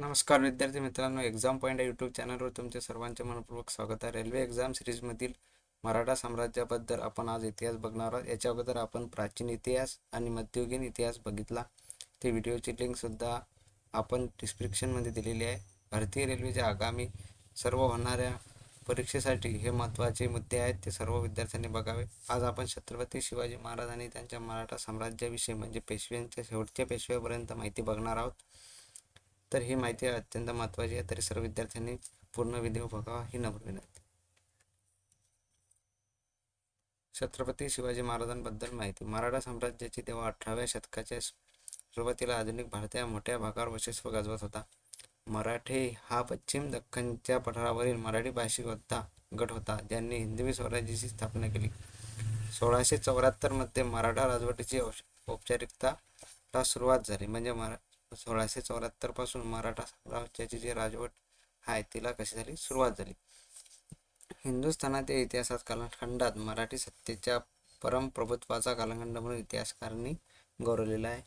नमस्कार विद्यार्थी मित्रांनो एक्झाम पॉईंट या यूट्यूब चॅनलवर तुमचे सर्वांचे मनपूर्वक स्वागत आहे. रेल्वे एक्झाम सिरीजमधील मराठा साम्राज्याबद्दल आपण आज इतिहास बघणार आहोत. याच्या अगोदर आपण प्राचीन इतिहास आणि मध्ययुगीन इतिहास बघितला. ते व्हिडिओची लिंकसुद्धा आपण डिस्क्रिप्शनमध्ये दिलेली आहे. भारतीय रेल्वेच्या आगामी सर्व होणाऱ्या परीक्षेसाठी हे महत्त्वाचे मुद्दे आहेत ते सर्व विद्यार्थ्यांनी बघावे. आज आपण छत्रपती शिवाजी महाराज आणि त्यांच्या मराठा साम्राज्याविषयी म्हणजे पेशव्यांच्या शेवटच्या पेशव्यापर्यंत माहिती बघणार आहोत. तर ही माहिती अत्यंत महत्त्वाची आहे. तरी सर्व विद्यार्थ्यांनी पूर्ण व्हिडिओ बघावा ही नम्र विनंती. छत्रपती शिवाजी महाराजांबद्दल माहिती. मराठा साम्राज्याची तेव्हा अठराव्या शतकाच्या सुरुवातीला आधुनिक भारताच्या मोठ्या भागावर वर्चस्व गाजवत होता. मराठे हा पश्चिम दख्खनच्या पठारावरील मराठी भाषिक होता गट होता ज्यांनी हिंदवी स्वराज्याची स्थापना केली. सोळाशे चौऱ्याहत्तरमध्ये मराठा राजवटीची औष- औपचारिकता सुरुवात झाली. म्हणजे मरा सोळाशे चौऱ्याहत्तरपासून मराठा साम्राज्याची जी राजवट आहे तिला कशी झाली? सुरुवात झाली. हिंदुस्थानातील इतिहासात कालखंडात मराठी सत्तेच्या परमप्रभुत्वाचा कालखंड म्हणून इतिहासकारांनी गौरवलेला आहे.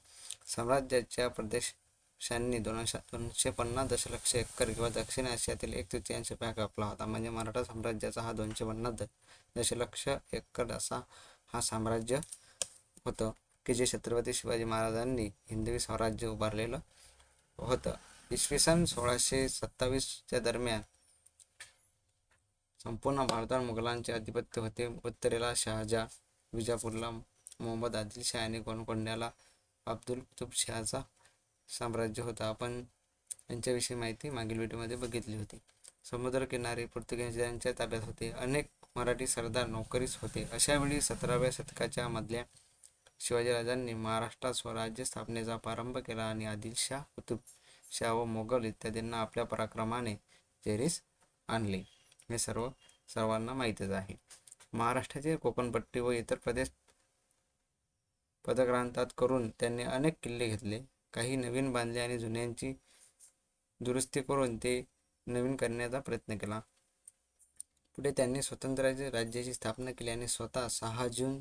साम्राज्याच्या प्रदेशांनी दोनशे दोनशे पन्नास दशलक्ष एकर किंवा दक्षिण आशियातील एक तृतीयांश भाग आपला होता. म्हणजे मराठा साम्राज्याचा हा दोनशे पन्नास द दशलक्ष एकर असा हा साम्राज्य होतं. की जे छत्रपती शिवाजी महाराजांनी हिंदवी स्वराज्य उभारलेलं होतं. इसवी सन सोळाशे सत्तावीसच्या दरम्यान संपूर्ण भारतात मुघलांचे आधिपत्य होते. उत्तरेला शहाजा विजापूरला मोहम्मद आदिलशाह आणि कोणकोंड्याला अब्दुल कुतुबशहाचा साम्राज्य होता. आपण यांच्याविषयी माहिती मागील व्हिडिओमध्ये बघितली होती. समुद्रकिनारी पोर्तुगीजांच्या ताब्यात होते. अनेक मराठी सरदार नोकरीस होते. अशा वेळी सतराव्या शतकाच्या मधल्या शिवाजीराजांनी महाराष्ट्रात स्वराज्य स्थापनेचा प्रारंभ केला आणि आदिलशाह कुतुबशाह व मोगल इत्यादींना आपल्या पराक्रमाने जेरीस आणले. हे सर्व सर्वांना माहीतच आहे. महाराष्ट्राचे कोकणपट्टी व इतर प्रदेश पदक्रांतात करून त्यांनी अनेक किल्ले घेतले. काही नवीन बांधले आणि जुन्यांची दुरुस्ती करून ते नवीन करण्याचा प्रयत्न केला. पुढे त्यांनी स्वतंत्र राज्याची स्थापना केली आणि स्वतः सहा जून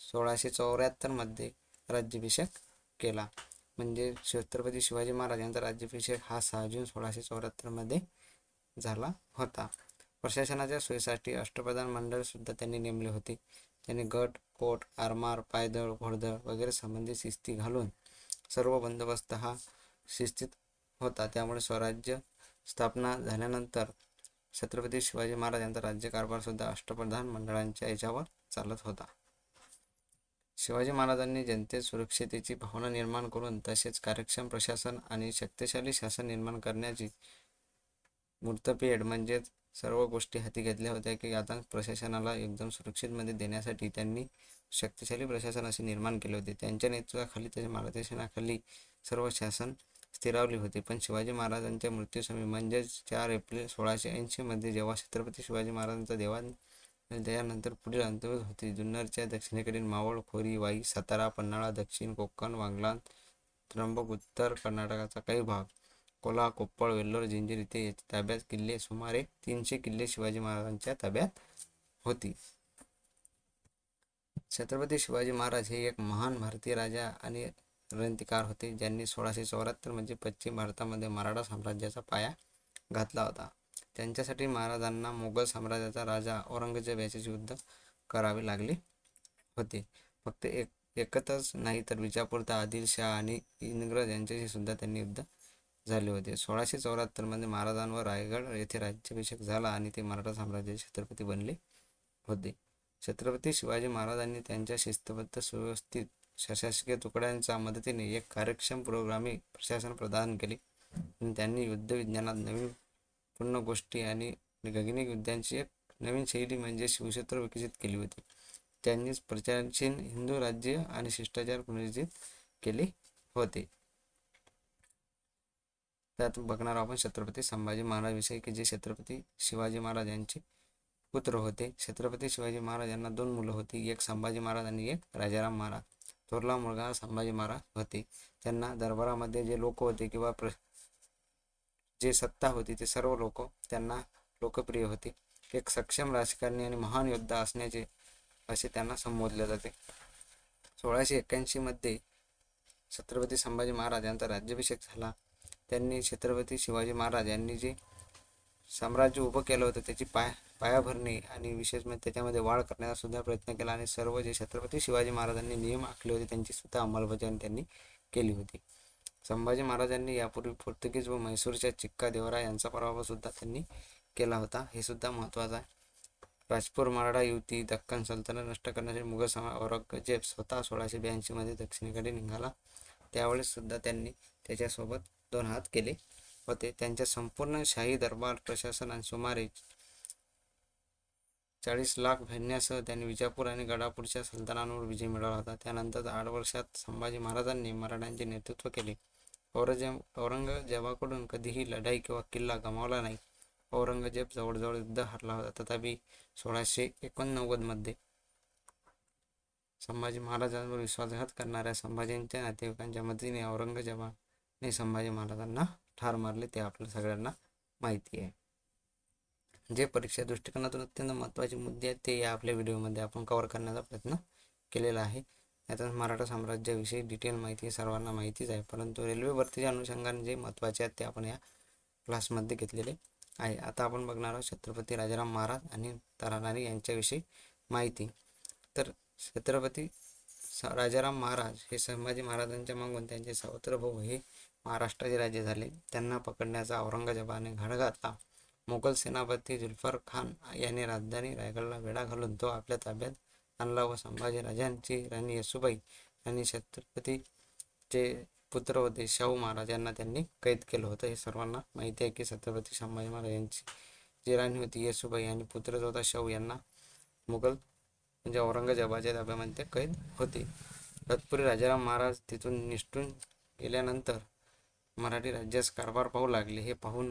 सोळाशे चौऱ्याहत्तरमध्ये राज्याभिषेक केला. म्हणजे छत्रपती शिवाजी महाराज यांचा राज्याभिषेक हा सहा जून सोळाशे चौऱ्याहत्तरमध्ये झाला होता. प्रशासनाच्या सोयीसाठी अष्टप्रधान मंडळ सुद्धा त्यांनी नेमले होते. त्यांनी गट कोट आरमार पायदळ घोडदळ वगैरे संबंधित शिस्ती घालून सर्व बंदोबस्त हा शिस्तीत होता. त्यामुळे स्वराज्य स्थापना झाल्यानंतर छत्रपती शिवाजी महाराज यांचा राज्यकारभारसुद्धा अष्टप्रधान मंडळांच्या याच्यावर चालत होता. शिवाजी महाराजांनी जनतेत सुरक्षितेची भावना निर्माण करून तसेच कार्यक्षम प्रशासन आणि शक्तिशाली शासन निर्माण करण्याची मूर्तपेढ म्हणजेच सर्व गोष्टी हाती घेतल्या होत्या की आता प्रशासनाला एकदम सुरक्षितमध्ये देण्यासाठी त्यांनी शक्तिशाली प्रशासन असे निर्माण केले होते. त्यांच्या नेतृत्वाखाली त्याच्या मार्गदर्शनाखाली सर्व शासन स्थिरावले होते. पण शिवाजी महाराजांच्या मृत्यूसमयी म्हणजेच चार एप्रिल सोळाशे ऐंशीमध्ये जेव्हा छत्रपती शिवाजी महाराजांचा देवाण त्यानंतर पुढील अंतर्गत होते. जुन्नरच्या दक्षिणेकडील मावळ खोरी वाई सातारा पन्हाळा दक्षिण कोकण वांगलान त्र्यंबक उत्तर कर्नाटकाचा काही भाग कोल्हा कोप्पळ वेल्लोर जिंजीर इथे याच्या ताब्यात किल्ले सुमारे तीनशे किल्ले शिवाजी महाराजांच्या ताब्यात होती. छत्रपती शिवाजी महाराज हे एक महान भारतीय राजा आणि रणनीतिकार होते ज्यांनी सोळाशे चौऱ्याहत्तर म्हणजे पश्चिम भारतामध्ये मराठा साम्राज्याचा पाया घातला होता. त्यांच्यासाठी महाराजांना मोगल साम्राज्याचा राजा औरंगजेब याच्याशी युद्ध करावे लागले होते. फक्त एक एकतच नाही तर विजापूरचा आदिलशाह आणि इंग्रज यांच्याशी सुद्धा त्यांनी युद्ध झाले होते. सोळाशे चौऱ्याहत्तरमध्ये महाराजांवर रायगड येथे राज्याभिषेक झाला आणि ते मराठा साम्राज्याचे छत्रपती बनले होते. छत्रपती शिवाजी महाराजांनी त्यांच्या शिस्तबद्ध सुव्यवस्थित शासकीय तुकड्यांच्या मदतीने एक कार्यक्षम प्रोग्रामी प्रशासन प्रदान केले. त्यांनी युद्धविज्ञानात नवीन पूर्ण गोष्टी आणि गगनिक युद्धांची एक नवीन शैली म्हणजे शिवक्षेत्र विकसित केली होती. त्यांनीच प्रचारशील हिंदू राज्य आणि शिष्टाचार पुनर्जित केले होते. त्यात बघणार आपण छत्रपती संभाजी महाराज विषयी की जे छत्रपती शिवाजी महाराज यांचे पुत्र होते. छत्रपती शिवाजी महाराज यांना दोन मुलं होती. एक संभाजी महाराज आणि एक राजाराम महाराज. थोरला मुलगा संभाजी महाराज होते. त्यांना दरबारामध्ये जे लोक होते किंवा प्र जे सत्ता होती ते सर्व लोक त्यांना लोकप्रिय होते. एक सक्षम राजकारणी आणि महान योद्धा असण्याचे असे त्यांना संबोधले जाते. सोळाशे एक्क्याऐंशीमध्ये छत्रपती संभाजी महाराज यांचा राज्याभिषेक झाला. त्यांनी छत्रपती शिवाजी महाराज यांनी जे साम्राज्य उभं केलं होतं त्याची पाय पायाभरणी आणि विशेष म्हणजे त्याच्यामध्ये वाढ करण्याचा सुद्धा प्रयत्न केला. आणि सर्व जे छत्रपती शिवाजी महाराजांनी नियम आखले होते त्यांची सुद्धा अंमलबजावणी त्यांनी केली होती. संभाजी महाराजांनी यापूर्वी पोर्तुगीज व म्हैसूरच्या चिक्का देवरा यांचा पराभव सुद्धा त्यांनी केला होता. हे सुद्धा महत्त्वाचं आहे. राजपूर मराठा युती दक्कन सल्तनत नष्ट करण्यासाठी मुघल समा औरंगजेब स्वतः सोळाशे ब्याऐंशीमध्ये दक्षिणेकडे निघाला. त्यावेळेस सुद्धा त्यांनी त्याच्यासोबत दोन हात केले होते. त्यांच्या संपूर्ण शाही दरबार प्रशासनात सुमारे चाळीस लाख सैन्यासह त्यांनी विजापूर आणि गडापूरच्या सल्तनांवर विजय मिळवला होता. त्यानंतर आठ वर्षात संभाजी महाराजांनी मराठ्यांचे नेतृत्व केले. औरंगजेब औरंगजेबाकडून कधीही लढाई किंवा किल्ला गमावला नाही. औरंगजेब जवळजवळ युद्ध हरला होता. तथापि सोळाशे एकोणनव्वदमध्ये संभाजी महाराजांवर विश्वासघात करणाऱ्या संभाजींच्या नातेवाईकांच्या मदतीने औरंगजेबाने संभाजी महाराजांना ठार मारले. ते आपल्या सगळ्यांना माहिती आहे. जे परीक्षा दृष्टिकोनातून अत्यंत महत्त्वाचे मुद्दे आहेत ते या आपल्या व्हिडिओमध्ये आपण कव्हर करण्याचा प्रयत्न केलेला आहे. यातच मराठा साम्राज्याविषयी डिटेल माहिती सर्वांना माहितीच आहे. परंतु रेल्वे भरतीच्या अनुषंगाने जे महत्त्वाचे आहेत ते आपण या क्लासमध्ये घेतलेले आहे. आता आपण बघणार आहोत छत्रपती राजाराम महाराज आणि ताराराणी यांच्याविषयी माहिती. तर छत्रपती स राजाराम महाराज हे संभाजी महाराजांच्या मागून त्यांचे सावत्र भाऊ हे महाराष्ट्राचे राज्य झाले. त्यांना पकडण्याचा औरंगजेबाने घाट घातला. मोगल सेनापती जुल्फर खान याने राजधानी रायगडला वेढा घालून तो आपल्या ताब्यात आणला व संभाजी राजांची राणी येसुबाई आणि छत्रपतीचे पुत्र होते. शाहू महाराज यांना त्यांनी कैद केलं होतं. हे सर्वांना माहिती आहे की छत्रपती संभाजी महाराज यांची जी राणी होती येसुबाई आणि पुत्र जो होता शाहू यांना मुघल म्हणजे औरंगजेबाच्या ताब्यामध्ये कैद होते. तत्पुरी राजाराम महाराज तिथून निष्ठून गेल्यानंतर मराठी राज्यास कारभार पाहू लागले. हे पाहून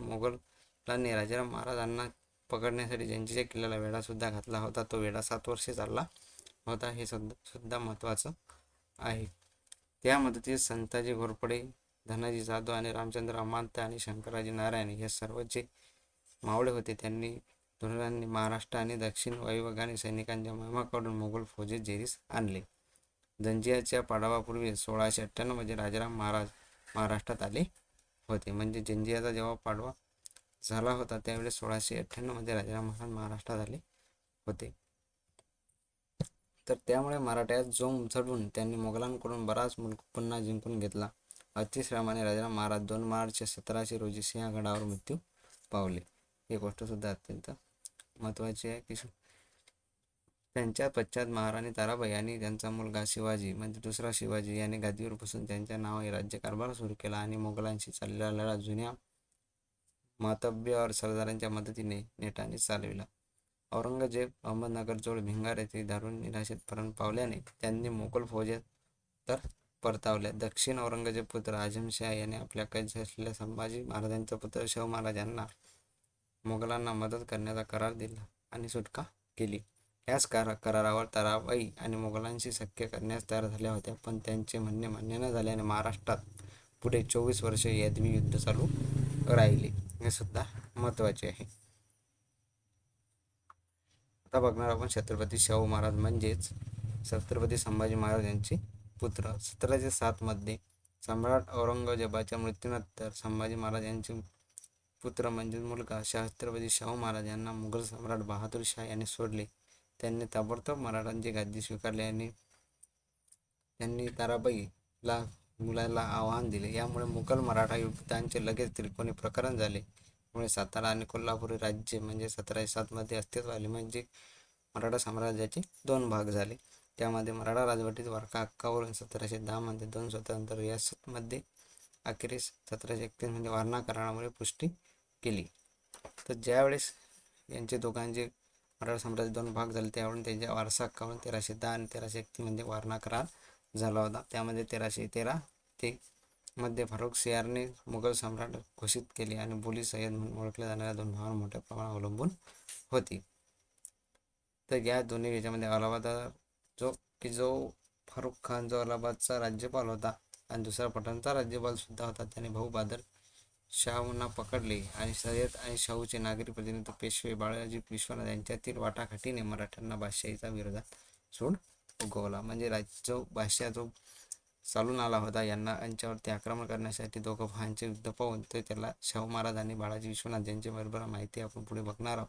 त्यांनी राजाराम महाराजांना पकडण्यासाठी ज्यांच्या किल्ल्याला वेढासुद्धा घातला होता. तो वेढा सात वर्षे चालला होता. हे सुद्धा सुद्धा महत्त्वाचं आहे. त्या मदतीत संताजी घोरपडे धनाजी जाधव आणि रामचंद्र अमांत आणि शंकराजी नारायण हे सर्व जे मावळे होते त्यांनी धुरांनी महाराष्ट्र आणि दक्षिण वायुव्याने सैनिकांच्या महिमाकडून मोगल फौजेत जेरीस आणले. जंजियाच्या पाडावापूर्वी सोळाशे अठ्ठ्याण्णवमध्ये राजाराम महाराज महाराष्ट्रात आले होते. म्हणजे जंजियाचा जेव्हा पाडवा झाला होता. त्यावेळेस सोळाशे अठ्ठ्याण्णवमध्ये राजाराम महाराज महाराष्ट्रात आले होते. तर त्यामुळे मराठ्यात जोम चढून त्यांनी मोगलांकडून बराच मुलक पुन्हा जिंकून घेतला. अतिश्रमाने राजाराम महाराज दोन मार्च सतराशे रोजी सिंहगडावर मृत्यू पावले. ही गोष्टसुद्धा अत्यंत महत्त्वाची आहे की त्यांच्या पश्चात महाराणी ताराबाई आणि त्यांचा मुलगा शिवाजी म्हणजे दुसरा शिवाजी याने गादीवर बसून त्यांच्या नावाने राज्यकारभार सुरू केला आणि मोगलांशी चाललेला लढा जुन्या मातब्य सरदारांच्या मदतीने नेटाने चालविला. औरंगजेब अहमदनगरजवळ भिंगार येथे दारुण निराशेत मरण पावल्याने त्यांनी मोगल फौजेत तर परतावल्या. दक्षिण औरंगजेब पुत्र आझमशाह याने आपल्या कैद असलेल्या संभाजी महाराजांचा पुत्र शाहू महाराज यांना मोगलांना मदत करण्याचा करार दिला आणि सुटका केली. याच करा करारावर तराबाई आणि मोगलांशी सख्य करण्यास तयार झाल्या होत्या. पण त्यांचे म्हणणे मान्य न झाल्याने महाराष्ट्रात पुढे चोवीस वर्षे यादवी युद्ध चालू राहिले. हे सुद्धा महत्त्वाचे आहे. आता बघणार आपण छत्रपती शाहू महाराज म्हणजेच छत्रपती संभाजी महाराज यांचे पुत्र. सतराशे सातमध्ये सम्राट औरंगजेबाच्या मृत्यूनंतर संभाजी महाराज यांचे पुत्र म्हणजे मुलगा छत्रपती शाहू महाराज यांना मुघल सम्राट बहादूर शाह यांनी सोडले. त्यांनी ताबडतोब मराठांची गादी स्वीकारली आणि त्यांनी ताराबाईला मुलाला आव्हान दिले. यामुळे मुघल मराठा युद्धांचे लगेच त्रिकोणी प्रकरण झाले. त्यामुळे सातारा आणि कोल्हापूर राज्य म्हणजे सतराशे सातमध्ये अस्तित्व आले. म्हणजे मराठा साम्राज्याचे दोन भाग झाले. त्यामध्ये मराठा राजवटीत वारका हक्कावरून सतराशे दहामध्ये दोन स्वतंत्र रियासतमध्ये अखेरीस सतराशे एकतीसमध्ये वारणा करारामुळे पुष्टी केली. तर ज्यावेळेस यांचे दोघांचे मराठा साम्राज्य दोन भाग झाले त्यावेळी त्यांच्या वारसा हक्कावरून तेराशे दहा आणि तेराशे एकतीसमध्ये वारणा करार झाला होता. त्यामध्ये तेराशे तेरा ते मध्ये फारुख सियारने मुघल सम्राट घोषित केले आणि बोली सय्यद म्हणून ओळखल्या जाणाऱ्या दोन भावांवर मोठ्या प्रमाणात अवलंबून होती. तर या दोन्ही याच्यामध्ये अलाहाबाद जो की जो फारुख खान जो अलाहाबादचा राज्यपाल होता आणि दुसरा पठाणचा राज्यपाल सुद्धा होता त्याने भाऊ बहादर शाहूंना पकडले आणि सय्यद आणि शाहूचे नागरी प्रतिनिधी पेशवे बाळाजी विश्वनाथ यांच्यातील वाटाघाटीने मराठ्यांना बादशाहीचा विरोधात सोड उगवला. म्हणजे राज्य जो बादशाह जो चालून आला होता यांना यांच्यावरती आक्रमण करण्यासाठी दोघं भावांचे युद्ध पाहून ते त्याला शाहू महाराज आणि बाळाजी विश्वनाथ यांच्याबरोबर माहिती आपण पुढे बघणार आहोत.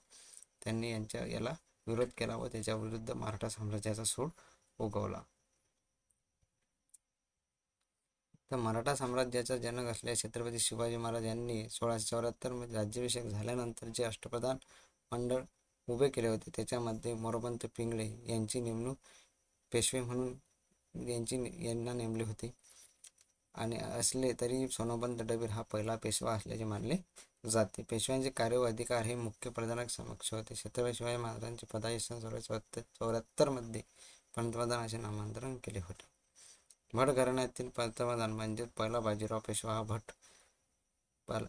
त्यांनी यांच्या याला विरोध केला व त्याच्या विरुद्ध मराठा साम्राज्याचा सूड उगवला. तर मराठा साम्राज्याचा जनक असलेल्या छत्रपती शिवाजी महाराज यांनी सोळाशे चौऱ्याहत्तरमध्ये राज्याभिषेक झाल्यानंतर जे अष्टप्रधान मंडळ उभे केले होते त्याच्यामध्ये मोरोपंत पिंगळे यांची नेमणूक पेशवे म्हणून यांची यांना नेमले होते. आणि असले तरी सोनोबंद डबीर हा पहिला पेशवा असल्याचे मानले जाते. पेशव्यांचे कार्य व अधिकार हे मुख्य प्रधानक समक्ष होते. छत्रपती शिवाजी महाराजांचे पदाची सन सोळाशे चौऱ्याहत्तरमध्ये पंतप्रधान असे नामांतरण केले होते. भट घराण्यातील पंतप्रधान म्हणजे पहिला बाजीराव पेशवा. हा भट बाल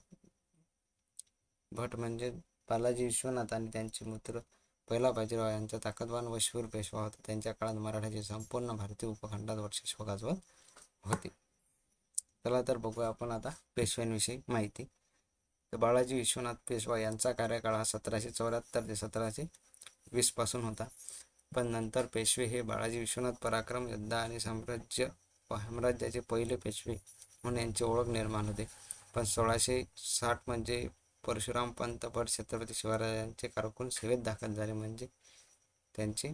भट म्हणजे बालाजी विश्वनाथ आणि त्यांचे मित्र पहिला बाजीराव यांचा ताकदवान व शूर पेशवा होता. त्यांच्या काळात मराठाचे संपूर्ण भारतीय उपखंडात वर्चस्व गाजवत होते. चला तर बघूया आपण आता पेशव्यांविषयी माहिती. तर बाळाजी विश्वनाथ पेशवा यांचा कार्यकाळ हा सतराशे चौऱ्याहत्तर ते सतराशे वीसपासून होता. पण नंतर पेशवे हे बाळाजी विश्वनाथ पराक्रम योद्धा आणि साम्राज्य साम्राज्याचे पहिले पेशवे म्हणून यांची ओळख निर्माण होते. पण सोळाशे साठ म्हणजे परशुराम पंत भट छत्रपती शिवरायांचे कारकून सेवेत दाखल झाले. म्हणजे त्यांचे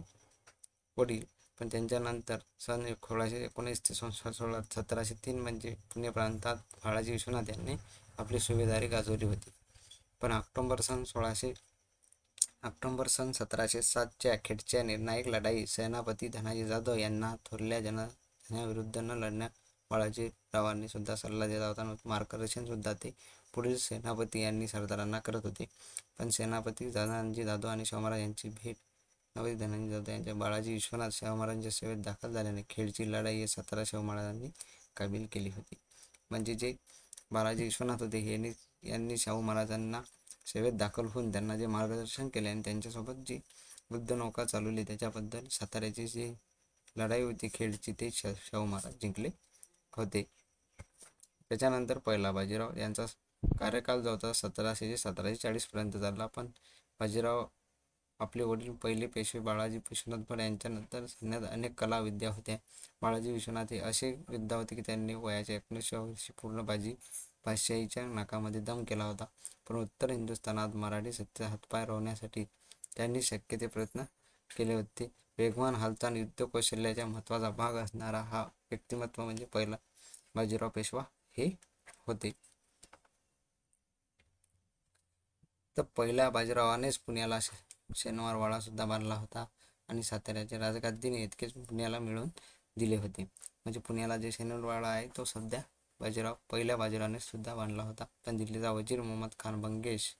वडील पण त्यांच्यानंतर सन सोळाशे एकोणीस ते सोळा सतराशे तीन म्हणजे पुणे प्रांतात बाळाजी विश्वनाथ यांनी आपली सुभेदारी गाजवली होती. पण ऑक्टोंबर सन सोळाशे ऑक्टोंबर सन सतराशे सातच्या अखेरच्या निर्णायक लढाई सेनापती धनाजी जाधव यांना थोरल्या जनाविरुद्ध न लढण्या बाळाजीरावांनी सुद्धा सल्ला दिला होता. मार्गदर्शन सुद्धा ते पुढील सेनापती यांनी सरदारांना करत होते. पण सेनापती धनाजी जाधव आणि शिवमहाराज यांची भेट नवती धनाजी जाधव यांच्या बाळाजी विश्वनाथ शिवमहाराजांच्या सेवेत दाखल झाल्याने खेळची लढाई हे सतरा शिवमहाराजांनी कबील केली होती. म्हणजे जे बाळाजी विश्वनाथ होते यांनी यांनी शाहू महाराजांना सेवेत दाखल होऊन त्यांना जे मार्गदर्शन केले आणि त्यांच्यासोबत जी युद्धनौका चालवली त्याच्याबद्दल साताऱ्याची जी लढाई होती खेळची ते शा शाहू महाराज जिंकले होते. त्याच्यानंतर पहिला बाजीराव यांचा कार्यकाल जो होता सतराशे ते सतराशे चाळीसपर्यंत चालला पण बाजीराव आपले वडील पहिले पेशवे बाळाजी विश्वनाथ पण यांच्यानंतर सैन्यात अनेक कला विद्या होत्या. बाळाजी विश्वनाथ हे असे विद्या होते की त्यांनी वयाच्या एकोणीसशे वर्षी पूर्ण बाजी बादशाहीच्या नाकामध्ये दम केला होता. पण उत्तर हिंदुस्थानात मराठी सत्य हातपाय रोवण्यासाठी त्यांनी शक्य ते प्रयत्न केले होते. वेगवान हालचाल युद्ध कौशल्याचा महत्त्वाचा भाग असणारा हा व्यक्तिमत्व म्हणजे पहिला बाजीराव पेशवा हे होते. तर पहिल्या बाजीरावानेच पुण्याला शनिवार वाडा सुद्धा बांधला होता. आणि साताऱ्याचे राजगादीने इतकेच पुण्याला मिळवून दिले होते. म्हणजे पुण्याला जे शनिवारवाडा आहे तो सध्या बाजीराव पहिल्या बाजीरावाने सुद्धा बांधला होता. पण दिल्लीचा वजीर मोहम्मद खान बंगेश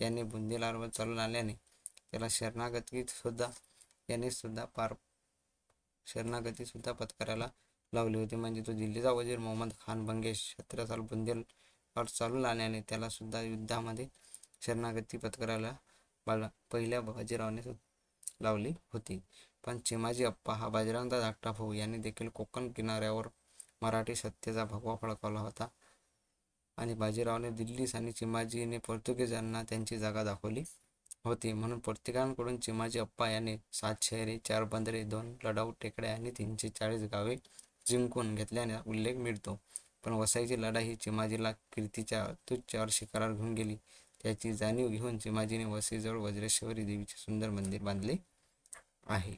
यांनी बुंदेलावर चालून आल्याने त्याला शरणागती सुद्धा याने सुद्धा पार शरणागती सुद्धा पत्करायला लावली होती. म्हणजे तो दिल्लीचा वजीर मोहम्मद खान बंगेश सतरा साल बुंदेलवर चालून आल्याने त्याला सुद्धा युद्धामध्ये शरणागती पत्कराला बाला पहिल्या बाजीरावाने लावली होती. पण चिमाजी अप्पा हा बाजीरावांचा धाकटा भाऊ. यांनी देखील कोकण किनाऱ्यावर मराठी सत्तेचा भगवा फडकावला होता. आणि बाजीरावने दिल्लीस आणि चिमाजीने पोर्तुगीजांना त्यांची जागा दाखवली होती. म्हणून पोर्तुगांकडून चिमाजी अप्पा याने सात शहरे चार बंदरे दोन लढाऊ टेकड्या आणि तीनशे चाळीस गावे जिंकून घेतल्याने उल्लेख मिळतो. पण वसाईची लढाई ही चिमाजीला कीर्तीच्या तुच्च्यावर शिकारावर घेऊन गेली. त्याची जाणीव घेऊन चिमाजीने वसईजवळ वज्रेश्वरी देवीचे सुंदर मंदिर बांधले आहे.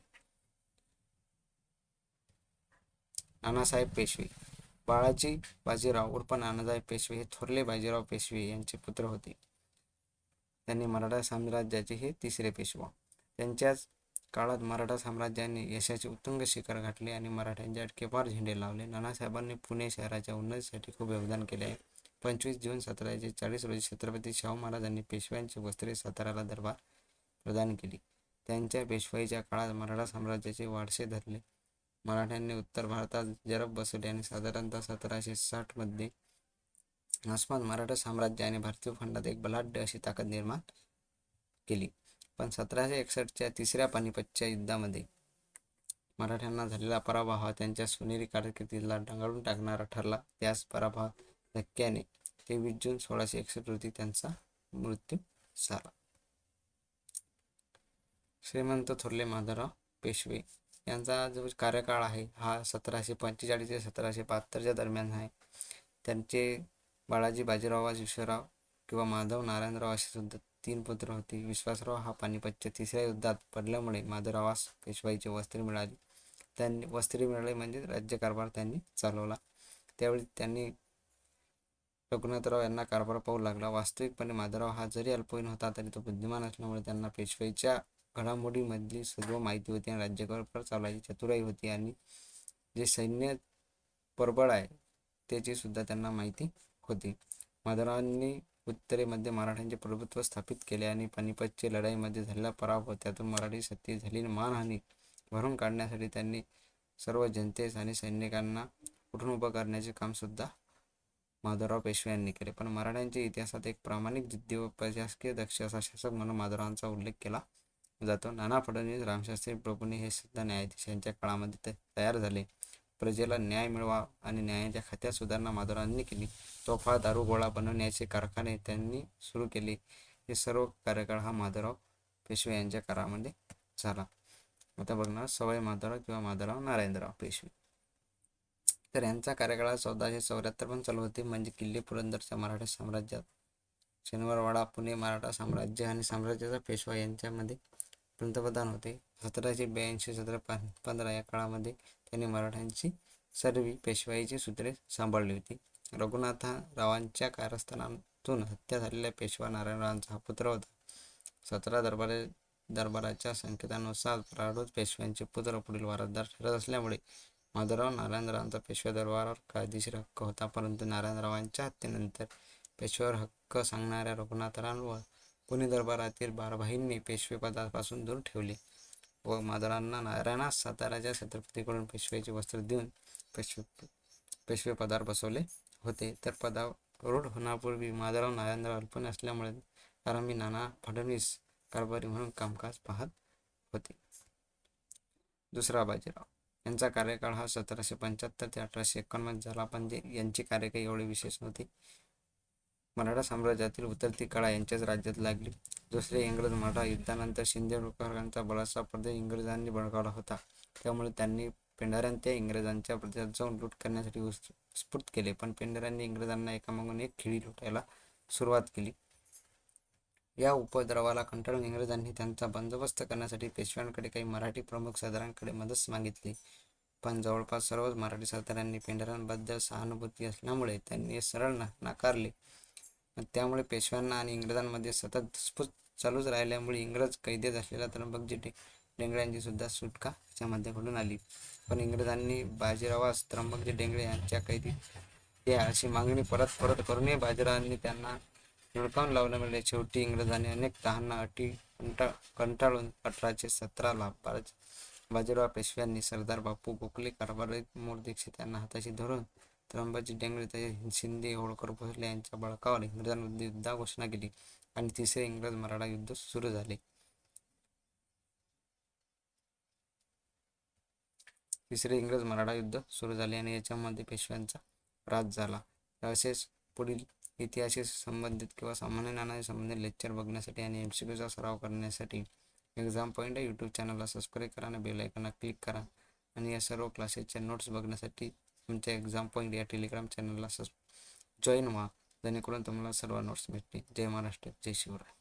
नानासाहेब पेशवे. बाळाजी बाजीराव उर्फ नानासाहेब पेशवे हे थोरले बाजीराव पेशवे यांचे पुत्र होते. त्यांनी मराठा साम्राज्याचे हे तिसरे पेशवा. त्यांच्याच काळात मराठा साम्राज्याने यशाचे उत्तुंग शिखर गाठले आणि मराठ्यांच्या अटकेपार झेंडे लावले. नानासाहेबांनी पुणे शहराच्या उन्नतीसाठी खूप योगदान केले आहे. पंचवीस जून सतराशे चाळीस रोजी छत्रपती शाहू महाराजांनी पेशव्यांची वस्त्रे साताराला दरबार प्रदान केली. त्यांच्या पेशवाईच्या काळात मराठा साम्राज्याचे वारसे धरले. मराठ्यांनी उत्तर भारतात जरब बसवले आणि साधारणतः सतराशे साठमध्ये आसमान मराठा साम्राज्य आणि भारतीय खंडात एक बलाढ्य अशी ताकद निर्माण केली. पण सतराशे एकसष्टच्या तिसऱ्या पानिपतच्या युद्धामध्ये मराठ्यांना झालेला पराभव हा त्यांच्या सोनेरी कारकिर्दीला डांगाळून टाकणारा ठरला. त्यास पराभव धक्क्याने तेवीस जून सोळाशे एकसष्ट रोजी त्यांचा मृत्यू झाला. श्रीमंत थोरले माधवराव पेशवे यांचा जो कार्यकाळ आहे हा सतराशे पंचेचाळीस ते सतराशे बहात्तरच्या दरम्यान आहे. त्यांचे बाळाजी बाजीराव विश्वराव किंवा माधव नारायणराव असे सुद्धा तीन पुत्र होते. विश्वासराव हा पानिपतच्या तिसऱ्या युद्धात पडल्यामुळे माधवरावास पेशवाईचे वस्त्रे मिळाली. त्यांनी वस्त्रे मिळाले म्हणजे राज्यकारभार त्यांनी चालवला. त्यावेळी त्यांनी रघुनाथराव यांना कारभार पाहू लागला. वास्तविकपणे माधवराव हा जरी अल्पवयीन होता तरी तो बुद्धिमान असल्यामुळे त्यांना पेशवाईच्या घडामोडीमधली सर्व माहिती होती आणि राज्यकारभार चालवायची चतुराई होती आणि जे सैन्य परबळ आहे त्याची सुद्धा त्यांना माहिती होती. माधवरावांनी उत्तरेमध्ये मराठ्यांचे प्रभुत्व स्थापित केले आणि पानिपतच्या लढाईमध्ये झालेला पराभव त्यातून मराठी सत्तेत झालेली मानहानी भरून काढण्यासाठी त्यांनी सर्व जनतेस आणि सैनिकांना उठून उभं करण्याचे कामसुद्धा माधवराव पेशवे यांनी केले. पण मराठ्यांच्या इतिहासात एक प्रामाणिक जिद्दी व प्रशासकीय दक्ष असा शासक म्हणून माधवरावांचा उल्लेख केला जातो. नाना फडणवीस रामशास्त्री प्रभूंनी हे सुद्धा न्यायाधीश यांच्या काळामध्ये ते तयार झाले. प्रजेला न्याय मिळवा आणि न्यायाच्या खात्यात सुधारणा माधवरावांनी केली. तोफा दारू गोळा बनवण्याचे कारखाने त्यांनी सुरू केले. हे सर्व कार्यकाळ हा माधवराव पेशवे यांच्या काळामध्ये झाला. आता बघणार सवाई माधवराव किंवा माधवराव नारायणराव पेशवे. तर यांचा कार्यकाळ चौदाशे चौऱ्याहत्तर पण चालू होते. म्हणजे किल्ले पुरंदरच्या मराठा साम्राज्यात. शनिवारवाडा पुणे मराठा साम्राज्य आणि साम्राज्याचा पेशवा यांच्यामध्ये पंतप्रधान होते. सतराशे ब्याऐंशी सतरा पंधरा या काळामध्ये त्यांनी मराठ्यांची सर्व पेशवाईची सूत्रे सांभाळली होती. रघुनाथरावांच्या कारस्थानातून हत्या झालेल्या पेशवा नारायणरावांचा हा पुत्र होता. सतरा दरबार दरबाराच्या संकेतानुसार प्रारूढ पेशव्यांचे पुत्र पुढील वारसदार ठरत असल्यामुळे माधवराव नारायणरावांचा पेशवे दरबारावर कायदेशीर हक्क होता परंतु नारायणरावांच्या हत्येनंतर पेशवेवर हक्क सांगणाऱ्या रघुनाथरावांवर पुणे दरबारातील बारभाईंनी पेशवेपदापासून दूर ठेवले व माधवरावांना नारायणास साताऱ्याच्या छत्रपतीकडून पेशवेचे वस्त्र देऊन पेशवे पेशवे पदावर बसवले होते. तर पदारूढ होण्यापूर्वी माधवराव नारायणराव अल्पने असल्यामुळे आरंभी नाना फडणवीस कारभारी म्हणून कामकाज पाहत होते. दुसरा बाजीराव. यांचा कार्यकाळ हा सतराशे पंच्याहत्तर ते अठराशे एकोणमध्ये झाला. पण यांची कार्यकाळ एवढी विशेष नव्हते. मराठा साम्राज्यातील उतरती काळा यांच्याच राज्यात लागली. दुसरे इंग्रज मराठा युद्धानंतर शिंदे लोकांचा बळाचा प्रदेश इंग्रजांनी बळकावला होता. त्यामुळे त्यांनी पेंढाऱ्यांच्या इंग्रजांच्या प्रदेशात जाऊन लूट करण्यासाठी उत्स्फूर्त केले. पण पेंढाऱ्यांनी इंग्रजांना एकामागून एक खिळी लुटायला सुरुवात केली. या उपद्रवाला कंटाळून इंग्रजांनी त्यांचा बंदोबस्त करण्यासाठी पेशव्यांकडे काही मराठी प्रमुख सरदारांकडे मदत मागितली. पण जवळपास सर्वच मराठी सरदारांनी पेंढाऱ्यांबद्दल सहानुभूती असल्यामुळे त्यांनी सरळ ना नाकारले. त्यामुळे पेशव्यांना आणि इंग्रजांमध्ये सतत धुसफूस चालूच राहिल्यामुळे इंग्रज कैदेत असलेल्या त्र्यंबकजी डे डेंगळ्यांची सुद्धा सुटका याच्यामध्ये घडून आली. पण इंग्रजांनी बाजीरावास त्र्यंबकजी डेंगळे यांच्या कैदी या अशी मागणी परत परत करूनही बाजीरावांनी त्यांना हुडकावून लावल्यामुळे शेवटी इंग्रजांनी अनेक तहांना अटी कंटा कंटाळून अठराशे सतराला बाज बाजीराव पेशव्यांनी सरदार बापू गोखले कारभारी मोर दीक्षित यांना हाताशी धरून त्र्यंबाजी डेंगळे तसेच शिंदे होळकर भोसले यांच्या बळकावर इंग्रजांविरुद्ध युद्धा घोषणा केली आणि तिसरे इंग्रज मराठा युद्ध सुरू झाले. तिसरे इंग्रज मराठा युद्ध सुरू झाले आणि याच्यामध्ये पेशव्यांचा राज झाला. तसेच पुढील इतिहासाशी संबंधित किंवा सामान्य ज्ञानाशी संबंधित लेक्चर बघण्यासाठी आणि एम सी क्यूचा सराव करण्यासाठी एक्झाम पॉईंट या यूट्यूब चॅनलला सबस्क्राईब करा आणि बेल आयकॉनला क्लिक करा. आणि या सर्व क्लासेसच्या नोट्स बघण्यासाठी तुमच्या एक्झाम पॉईंट या टेलिग्राम चॅनलला सबस् जॉईन व्हा. जेणेकरून तुम्हाला सर्व नोट्स भेटतील. जय महाराष्ट्र. जय शिवराय.